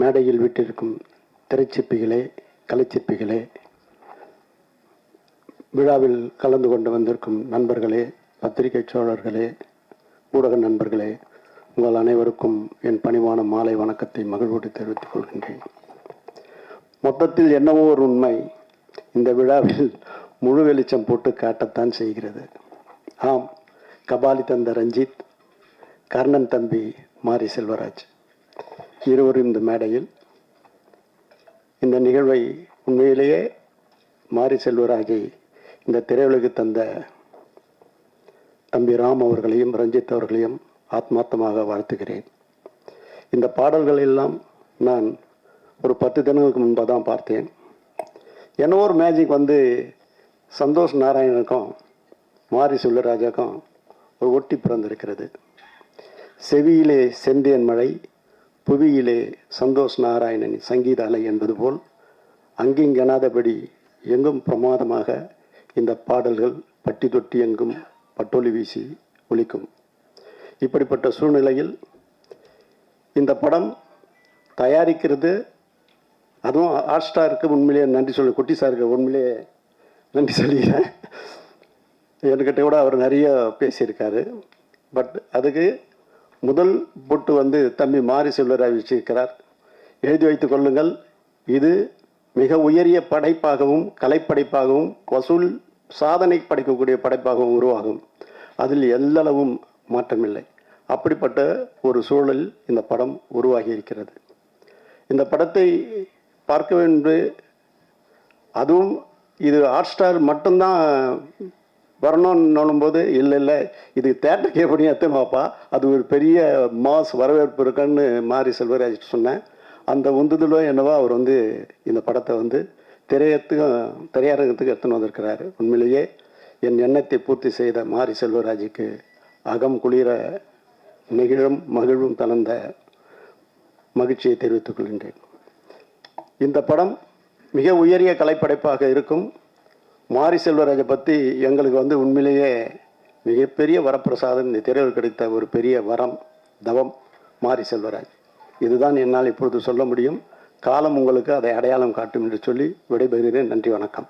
மேடையில் விட்டிருக்கும் திரைச்சிற்பிகளே கலைச்சிற்பிகளே விழாவில் கலந்து கொண்டு வந்திருக்கும் நண்பர்களே பத்திரிகை சோழர்களே ஊடக நண்பர்களே உங்கள் அனைவருக்கும் என் பணிவான மாலை வணக்கத்தை மகிழ்வோடு தெரிவித்துக் கொள்கின்றேன். மொத்தத்தில் என்னவோ ஒரு உண்மை இந்த விழாவில் முழு வெளிச்சம் போட்டு காட்டத்தான் செய்கிறது. ஆம் கபாலி தந்த ரஞ்சித் கர்ணன் தம்பி மாரி செல்வராஜ். இருவரும் இந்த மேடையில் இந்த நிகழ்வை உண்மையிலேயே மாரி செல்வராஜை இந்த திரையுலகு தந்த தம்பி ராம் அவர்களையும் ரஞ்சித் அவர்களையும் ஆத்மார்த்தமாக வாழ்த்துகிறேன். இந்த பாடல்கள் எல்லாம் நான் ஒரு பத்து தினங்களுக்கு முன்பாக தான் பார்த்தேன். என்னவோ ஒரு மேஜிக் வந்து சந்தோஷ் நாராயணனுக்கும் மாரி செல்வராஜாக்கும் ஒரு ஒட்டி பிறந்திருக்கிறது. செவியிலே செந்தேன் மழை புவியிலே சந்தோஷ் நாராயணன் சங்கீத அலை என்பது போல் அங்கிங்கெனாதபடி எங்கும் பிரமாதமாக இந்த பாடல்கள் பட்டி தொட்டி எங்கும் பட்டொலி வீசி ஒலிக்கும். இப்படிப்பட்ட சூழ்நிலையில் இந்த படம் தயாரிக்கிறது. அதுவும் ஹாட் ஸ்டாருக்கு உண்மையிலேயே நன்றி சொல்லி குட்டி சாருக்கு உண்மையிலேயே நன்றி சொல்லிக்கிறேன். என்கிட்ட கூட அவர் நிறைய பேசியிருக்காரு. பட் அதுக்கு முதல் பொட்டு வந்து தம்பி மாரி செல்வராய் வச்சிருக்கிறார் எழுதி வைத்துக் கொள்ளுங்கள் இது மிக உயரிய படைப்பாகவும் கலைப்படைப்பாகவும் வசூல் சாதனை படைக்கக்கூடிய படைப்பாகவும் உருவாகும். அதில் எல்லளவும் மாற்றமில்லை. அப்படிப்பட்ட ஒரு சூழல் இந்த படம் உருவாகி இருக்கிறது இந்த படத்தை பார்க்க வேண்டும். அதுவும் இது ஹாட் ஸ்டார் மட்டும்தான் வரணும்னு போது இல்லை இல்லை இது தேட்டருக்கு எப்படி எத்தமாப்பா அது ஒரு பெரிய மாஸ் வரவேற்பு இருக்குன்னு மாரி செல்வராஜ் சொன்னேன். அந்த உந்துதலோ என்னவோ அவர் வந்து இந்த படத்தை வந்து திரையத்துக்கும் திரையரங்கத்துக்கு எடுத்துன்னு வந்திருக்கிறாரு. உண்மையிலேயே என் எண்ணத்தை பூர்த்தி செய்த மாரி செல்வராஜுக்கு அகம் குளிர நெகிழும் மகிழும் தளர்ந்த மகிழ்ச்சியை தெரிவித்துக் கொள்கின்றேன். இந்த படம் மிக உயரிய கலைப்படைப்பாக இருக்கும். மாரி செல்வராஜை பற்றி எங்களுக்கு வந்து உண்மையிலேயே மிகப்பெரிய வரப்பிரசாதம் இந்த திரையில் கிடைத்த ஒரு பெரிய வரம் தவம் மாரி செல்வராஜ் இதுதான் என்னால் இப்பொழுது சொல்ல முடியும். காலம் உங்களுக்கு அதை அடையாளம் காட்டும் என்று சொல்லி விடைபெறுகிறேன். நன்றி வணக்கம்.